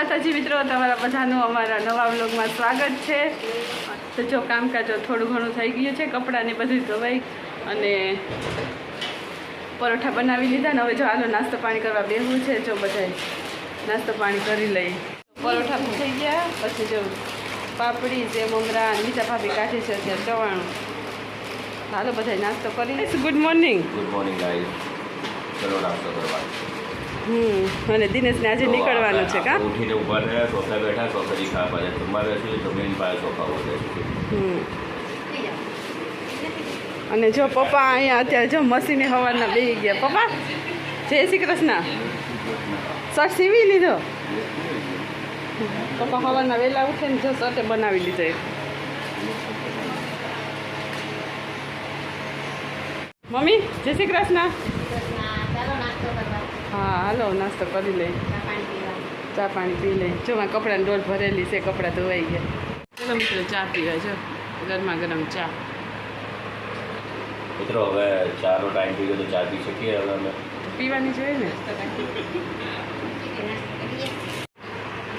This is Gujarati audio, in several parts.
માતાજી મિત્રો, તમારા બધાનું અમારા નવા વ્લોગમાં સ્વાગત છે. તો જો કામકાજ થોડું ઘણું થઈ ગયું છે, કપડાની બધી ધોવાઈ અને પરોઠા બનાવી લીધા ને હવે જો હાલો નાસ્તો પાણી કરવા બેસવું છે, જો બધાય નાસ્તો પાણી કરી લઈ. પરોઠા થઈ ગયા, પછી જો પાપડી, જે મમરા નીચા ભાભી કાઢે છે, અત્યારે ચવાણું. હાલો બધાય નાસ્તો કરી ગુડ મોર્નિંગ ગુડ મોર્નિંગ ચલો નાસ્તો કરવા હમ અને દિનેશને આજે નીકળવાનું છે કા? ઉઠીને ઊભા થયા સોફા બેઠા સોફાથી ખાવા પાછા જમવા બેસ્યું જમીન પાસે સોફા ઉઠે અને જો પપ્પા અહીંયા અત્યારે જો મસીને હવાના બેસી ગયા. પપ્પા જય શ્રી કૃષ્ણ. શર્ટ સીવી લીધો? પપ્પા હવારના વહેલા ઉઠે ને જો શર્ટે બનાવી લીધો મમ્મી જય શ્રી કૃષ્ણ. હા હાલો નાસ્તો કરી લઈ. ચા પાણી પી લઈ. જો મારા કપડાની ડોલ ભરેલી છે કપડાં ધોવાઈ ગયા. ચલો મિત્રો ચા પીવા જો. ગરમા ગરમ ચા. મિત્રો હવે ચાનો ટાઈમ થઈ ગયો તો ચા પી શકીએ હવે અમે. પીવાની જોઈએ ને.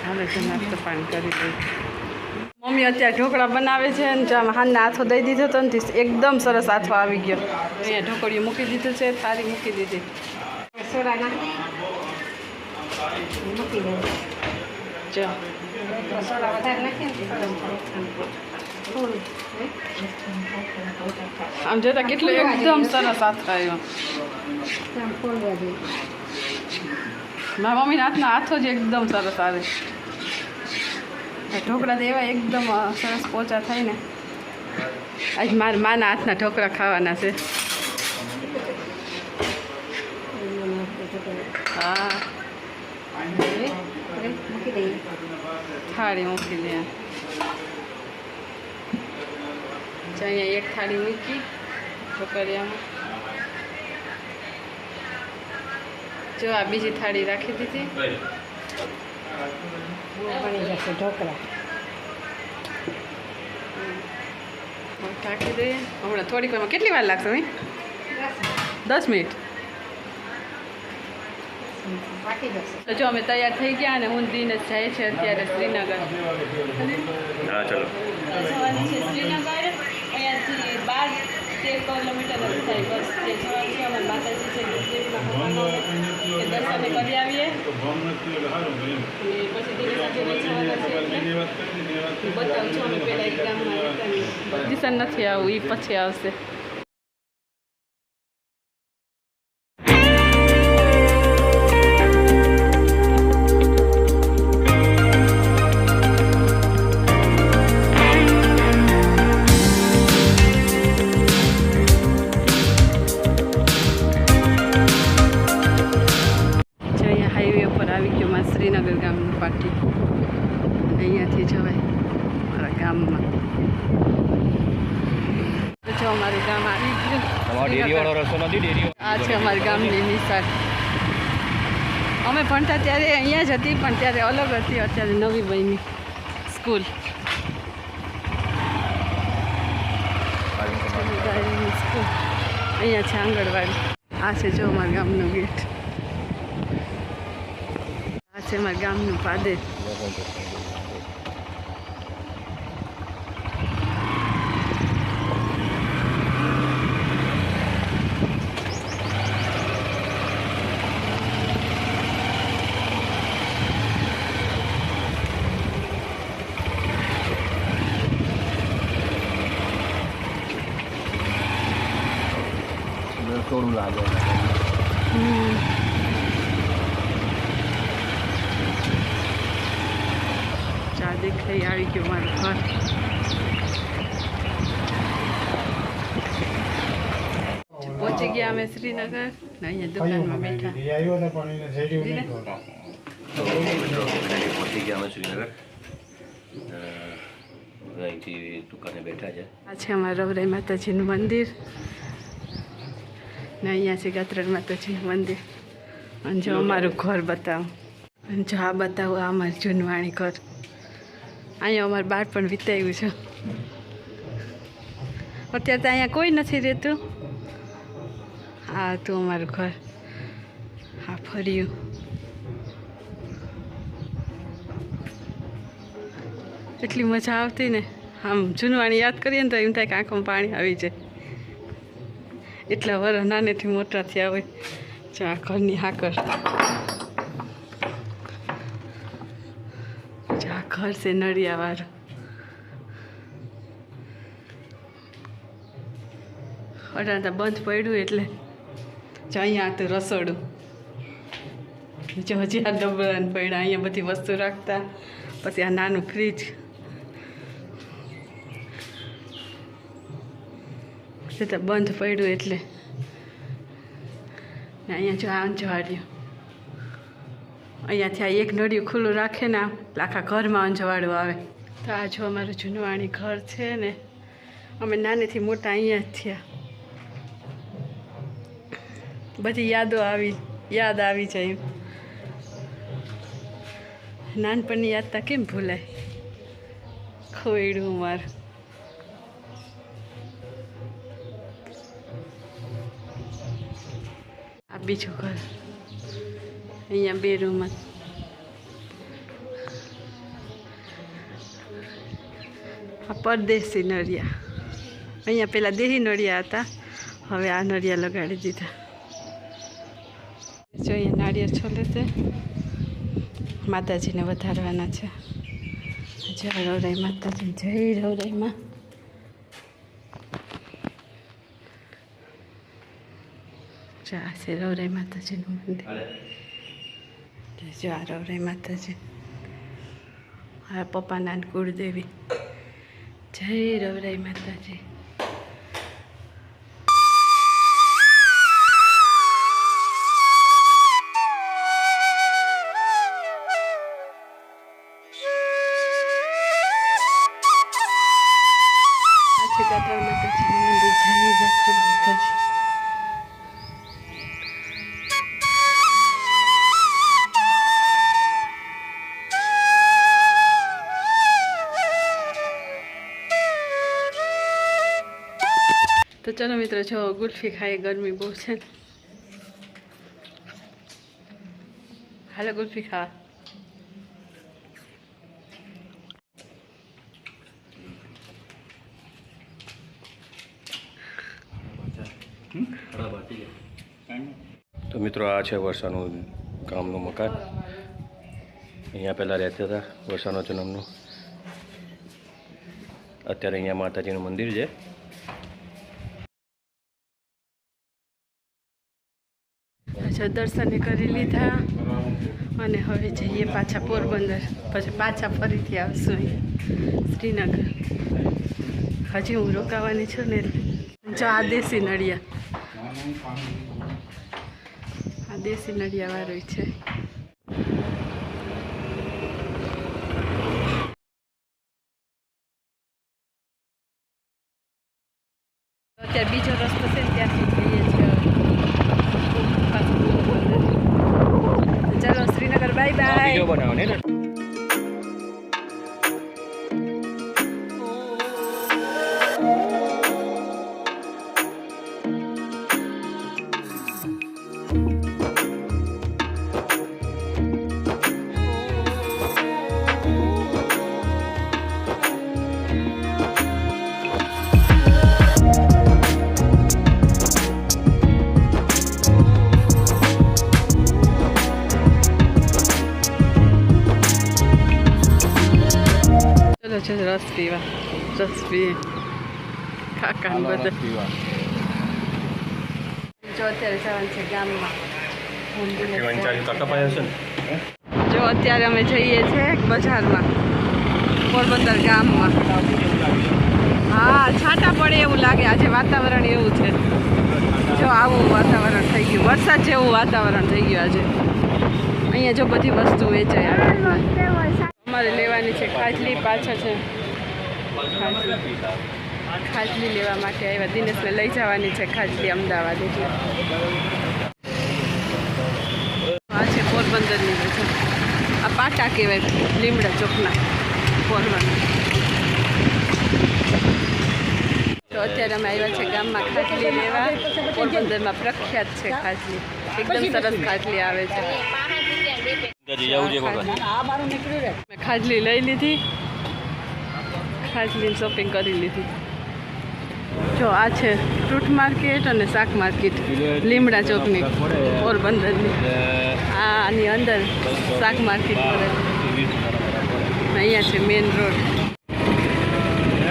હવે તો નાસ્તો પાણી કરી લઈ. મમ્મી અત્યારે ઢોકળા બનાવે છે ને જો આમ હાથો દઈ દીધો હતો ને એકદમ સરસ હાથો આવી ગયો. અહીંયા ઢોકળીઓ મૂકી દીધું છે થાળી મૂકી દીધી. સોડા નાખી મૂકી દે જો સોડા વધારે નાખીએ આમ જોતા કેટલું એકદમ સરસ હાથ આવ્યો મારા મમ્મીના હાથના હાથો જ એકદમ સરસ આવે ઢોકળા તો એવા એકદમ સરસ પોચા થાય ને આજ મારા માના હાથના ઢોકળા ખાવાના છે હા મૂકી દઈએ થાળી મૂકી દે અહીંયા એક થાળી મૂકી ઢોકળિયામાં જો આ બીજી થાળી રાખી દીધી. બની જશે ઢોકળા. ઢાંકી દઈએ. હમણાં થોડીક વારમાં કેટલી વાર લાગશે ભાઈ? દસ મિનિટ. તો જો અમે તૈયાર થઈ ગયા અને હું દિનેશ જાય છે અત્યારે શ્રીનગર. હા ચલો. જવાની છે શ્રીનગર. અહીંયાથી બાર તેર કિલોમીટર જ થાય બસ. જે જવાનું છે અમારા માતાજી છે એ દર્શને કરી આવીએ. પછી છે એટલે બતાવું છું અમે પહેલાં ગામમાં નથી આવું એ પછી આવશે. આ છે અમારા ગામની નિશાળ. અમે ભણતા ત્યારે અહીંયા જ હતી, પણ ત્યારે અલગ હતી, અત્યારે નવી બની. સ્કૂલ. અહીંયા છે આંગણવાડી. આ છે જો અમારા ગામનો ગેટ. આ છે અમારા ગામનું પાદર થોડું લાગે હમ. ચા દેખાઈ આવી ગયું મારું ઘર પહોંચી ગયા અમે શ્રીનગર ને અહીંયા દુકાનમાં બેઠા તો પહોંચી ગયા અમે શ્રીનગર અહીંથી દુકાને બેઠા છે આ છે અમારા રવરાઈ માતાજીનું મંદિર ને અહીંયા છે ગાત્રણ છે મંદિર. અને જો અમારું ઘર બતાવો. અને જો આ બતાવો, આ અમારું જૂનવાણી ઘર. અહીંયા અમારું બાળપણ વિતાવ્યું છે. અત્યારે તો અહીંયા કોઈ નથી રહેતું. આ હતું અમારું ઘર. આ ફર્યું. એટલી મજા આવતી ને. આમ જૂનવાણી યાદ કરીએ ને તો એમ થાય કે આંખમાં પાણી આવી જાય. એટલા વર નાનેથી મોટા થયા હોય જો આ ઘરની હાકર. જો ઘર છે નળિયાવાળું. અઢાર બંધ પડ્યું એટલે અહીંયા હતું રસોડું. જો હજી આ ડબલાને પડ્યા, અહીંયા બધી વસ્તુ રાખતા. પછી આ નાનું ફ્રીજ તે તો બંધ પડ્યું એટલે. ને અહીંયા જો આમ જવાડ્યું અહીંયાથી આ એક નળિયું ખુલ્લું રાખે ને આખા ઘરમાં અંજવાળું આવે. તો આ જો અમારું જૂનવાણી ઘર છે ને, અમે નાનેથી મોટા અહીંયા જ થયા. બધી યાદો આવી, યાદ આવી જાય નાનપણની યાદતા કેમ ભૂલાય? ખોયડું મારું. બીજું ઘર. અહીંયા બે રૂમ. આ પરદેશી નળિયા. અહીંયા પેલા દેહી નળિયા હતા. હવે આ નળિયા લગાડી દીધા. જો અહીંયા નાળિયેર છોલે છે. માતાજીને વધારવાના છે. જય રવરાઈ માતાજી, જય રવરાઈમાં જો આ છે રવરાઈ માતાજીનું મંદિર જો આ રવરાઈ માતાજી આ પપ્પાના કુળદેવી જય રવરાય માતાજી ચલો મિત્રો, જો ગુલ્ફી ખાઈએ, ગરમી બહુ છે. ને હાલો, ગુલ્ફી ખાવા. તો મિત્રો, આ છે વર્ષાનું ગામનું મકાન. અહીંયા પહેલાં રહેતા હતા, વર્ષાનો જન્મનું. અત્યારે અહીંયા માતાજીનું મંદિર છે. અચ્છા દર્શને કરી લીધા. અને હવે જઈએ પાછા પોરબંદર. પછી પાછા ફરીથી આવશું શ્રીનગર. હજી હું રોકાવાની છું ને જો આ દેશી નળિયા આ દેશી નડિયા વાળું છે. અત્યારે બીજો રસ્તો છે ત્યાંથી જઈએ છીએ. ચાલો શ્રીનગર બાય બાય બનાવો ને? પીવા રસ પીએ કાકા બધા જો અત્યારે જવાનું છે ગામમાં જો અત્યારે અમે જઈએ છીએ બજારમાં પોરબંદર ગામમાં હા છાંટા પડે એવું લાગે આજે વાતાવરણ એવું છે જો આવું વાતાવરણ થઈ ગયું વરસાદ જેવું વાતાવરણ થઈ ગયું આજે અહીંયા જો બધી વસ્તુ વેચાય અમારે લેવાની છે ખાજલી પાછળ છે ખાજલી ખાજલી લેવા માટે આવ્યા. દિનેશને લઈ જવાની છે ખાજલી અમદાવાદ એટલે. આ છે પોરબંદરની બધું આ પાટા કહેવાય લીમડા ચોકના પોરબંદર. તો અત્યારે અમે આવ્યા છે ગામમાં ખાટલી લેવા. પોરબંદરમાં પ્રખ્યાત છે ખાટલી એકદમ સરસ ખાટલી આવે છે. ખાજલી. ખાટલી લઈ લીધી. ફાઇઝલીન શોપિંગ કરી લીધી. જો, આ છે ફ્રૂટ માર્કેટ અને શાક માર્કેટ લીમડા ચોકની પોરબંદરની. આની અંદર શાક માર્કેટ પડે. અહીંયા છે મેઇન રોડ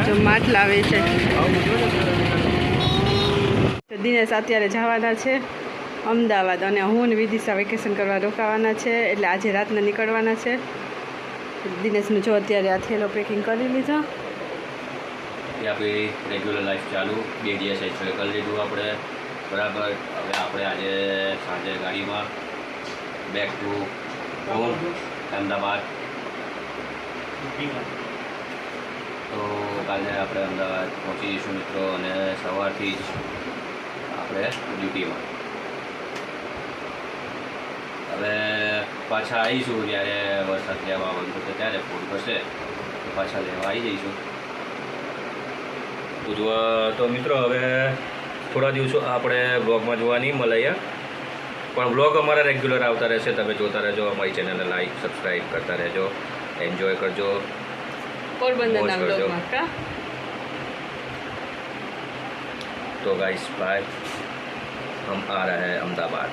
જો, માટલા આવે છે દિનેશ અત્યારે જવાના છે અમદાવાદ અને હું ને વિદિશા વેકેશન કરવા રોકાવાના છે. એટલે આજે રાતના નીકળવાના છે. દિનેશનું જો અત્યારે આ થેલો પેકિંગ કરી લીધો. એ આપણી રેગ્યુલર લાઈફ ચાલુ. બે દિવસ એન્જોય કરી લીધું આપણે. બરાબર. હવે આપણે આજે સાંજે ગાડીમાં બેક ટુ હોમ અમદાવાદ. તો કાલે આપણે અમદાવાદ પહોંચી જઈશું મિત્રો અને સવારથી જ આપણે ડ્યુટીમાં હવે પાછા આવીશું જ્યારે વરસાદ લેવા આવવાનું થશે ત્યારે ફોન કરશે. પાછા લેવા આવી જઈશું. પૂજવા તો મિત્રો હવે થોડા દિવસો આપણે બ્લોગમાં જોવાની મળીએ પણ બ્લોગ અમારા રેગ્યુલર આવતા રહેશે. તમે જોતા રહેજો અમારી ચેનલને લાઈક સબસ્ક્રાઈબ કરતા રહેજો. એન્જોય કરજો. તો ગાઈસ બાય હમ આ રહે અમદાવાદ.